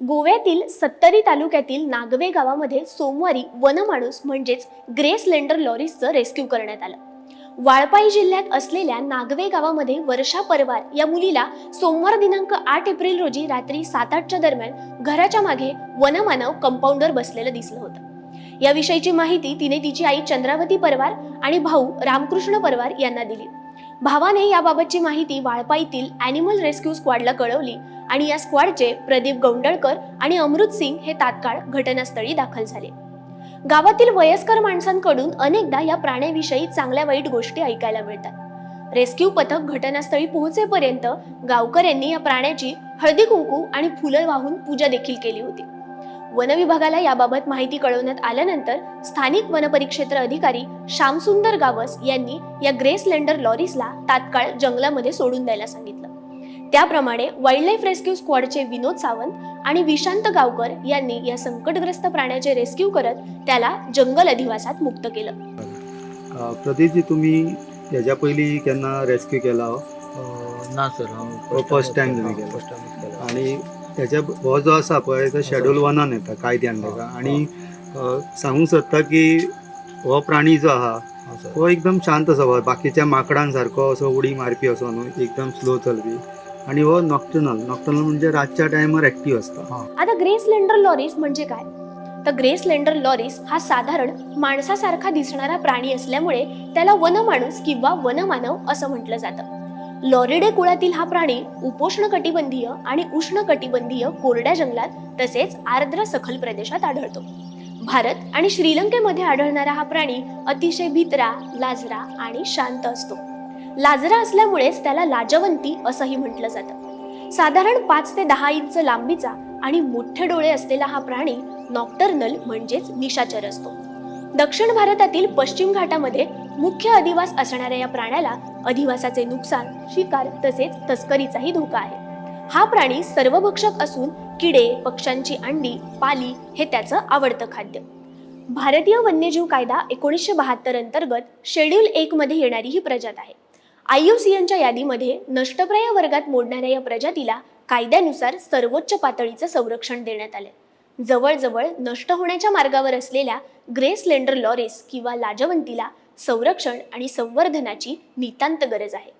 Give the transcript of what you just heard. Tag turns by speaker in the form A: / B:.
A: गोव्यातील सत्तरी तालुक्यातील नागवे गावामध्ये सोमवारी वनमाणूस म्हणजेच ग्रेस लेंडर लॉरीजचं रेस्क्यू करण्यात आलं. वाळपाई जिल्ह्यात असलेल्या नागवे गावामध्ये वर्षा परवार या मुलीला सोमवार दिनांक आठ एप्रिल रोजी रात्री सात आठच्या दरम्यान घराच्या मागे वनमानव कंपाऊंडर बसलेलं दिसलं होतं. याविषयीची माहिती तिने तिची आई चंद्रावती परवार आणि भाऊ रामकृष्ण परवार यांना दिली. भावाने याबाबतची माहिती वाळपाईतील अॅनिमल रेस्क्यू स्क्वॉडला कळवली आणि या स्क्वॉडचे प्रदीप गौंडळकर आणि अमृत सिंग हे तात्काळ घटनास्थळी दाखल झाले. गावातील वयस्कर माणसांकडून अनेकदा या प्राण्याविषयी चांगल्या वाईट गोष्टी ऐकायला मिळतात. रेस्क्यू पथक घटनास्थळी पोहोचेपर्यंत गावकऱ्यांनी या प्राण्याची हळदी कुंकू आणि फुलं वाहून पूजा देखील केली होती. वनविभागाला याबाबत माहिती कळवण्यात आल्यानंतर स्थानिक वनपरिक्षेत्र अधिकारी श्यामसुंदर गावस यांनी या ग्रेस लेंडर लॉरीसला तात्काळ जंगलामध्ये सोडून द्यायला सांगितलं. त्याप्रमाणे वाईल्ड लाईफ रेस्क्यू स्क्वॉडचे विनोद सावंत आणि विशांत गावकर यांनी या संकटग्रस्त प्राण्याचे रेस्क्यू करत त्याला जंगल अधिवासात मुक्त केलं
B: अ, प्रदीपजी तुम्ही ह्याच्या पयलीं केन्ना रेस्क्यू केला हो?
C: ना सर
B: हो, तुम्ही केला.
C: फर्स्ट टाइम केला
B: आणि त्याच्या हो जो आसा पळय तो शेड्यूल वनान येता कायद्यान ताका आणि सांगूंक सोदता की हो प्राणी जो आहा
C: हा.
B: हो एकदम शांत स्वभाव बाकीच्या माकडां सारको असो उडी मारपी असो न्हू एकदम स्लो चलपी आणि हो नॉक्टर्नल नॉक्टर्नल म्हणजे रातच्या टायमार ऍक्टिव्ह असता.
A: आता ग्रेस लेंडर लॉरीस म्हणजे काय? तर ग्रेस लेंडर लॉरीस हा साधारण माणसासारखा दिसणारा प्राणी असल्यामुळे त्याला वनमाणूस किंवा वनमानव असं म्हटलं जातं. लॉरिडे कुळातील हा प्राणी उपोष्ण कटिबंधीय आणि उष्ण कटिबंधीय कोरड्या जंगलात तसेच आर्द्र सखल प्रदेशात आढळतो. भारत आणि श्रीलंकेमध्ये आढळणारा हा प्राणी अतिशय भित्रा लाजरा आणि शांत असतो. लाजरा असल्यामुळेच त्याला लाजवंती असंही म्हटलं जातं. साधारण पाच ते दहा इंच लांबीचा आणि मोठे डोळे असलेला हा प्राणी नॉक्टर्नल म्हणजेच निशाचर असतो. दक्षिण भारतातील पश्चिम घाटामध्ये मुख्य अधिवास असणाऱ्या या प्राण्याला अधिवासाचे नुकसान शिकार तसेच तस्करीचाही धोका आहे. हा प्राणी सर्वभक्षक असून किडे पक्ष्यांची अंडी पाली हे त्याचं आवडतं खाद्य. भारतीय वन्यजीव कायदा एकोणीसशे बहात्तर अंतर्गत शेड्यूल एक मध्ये येणारी ही प्रजात आहे. आय ओ सी एनच्या यादीमध्ये नष्टप्राय वर्गात मोडणाऱ्या या प्रजातीला कायद्यानुसार सर्वोच्च पातळीचं संरक्षण देण्यात आले. जवळजवळ नष्ट होण्याच्या मार्गावर असलेल्या ग्रेस लेंडर लॉरेस किंवा लाजवंतीला संरक्षण आणि संवर्धनाची नितांत गरज आहे.